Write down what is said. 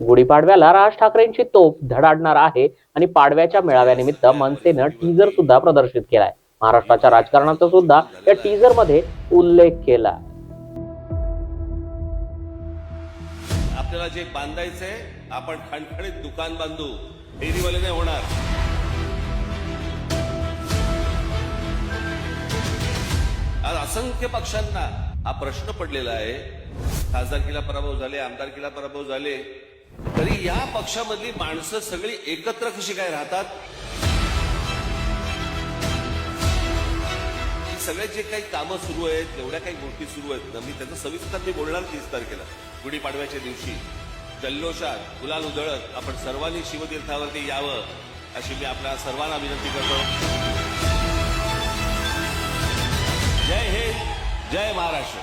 गुढीपाडव्याला राज ठाकरेंची तोफ धडाडणार आहे आणि पाडव्याच्या मेळाव्यानिमित्त मनसेनं टीजर सुद्धा प्रदर्शित केलाय. महाराष्ट्राच्या राजकारणाचा सुद्धा या टीजरमध्ये उल्लेख केला. आपल्याला जे बांधायचंय आपण खणखणीत दुकान बांधू. फेरीवाले नाही होणार. आज असंख्य पक्षांना हा प्रश्न पडलेला आहे. खासदारकीला पराभव झाले आमदारकीला पराभव झाले. तरी या पक्षामधली माणसं सगळी एकत्र कशी काय राहतात? सगळे जे काही कामं सुरू आहेत एवढ्या काही गोष्टी सुरू आहेत ना मी त्याचं सविस्तर मी बोलणार तीस तारखेला गुढीपाडव्याच्या दिवशी. जल्लोषात गुलाल उधळत आपण सर्वांनी शिवतीर्थावरती यावं अशी मी आपल्या सर्वांना विनंती करतो. जय हिंद जय महाराष्ट्र.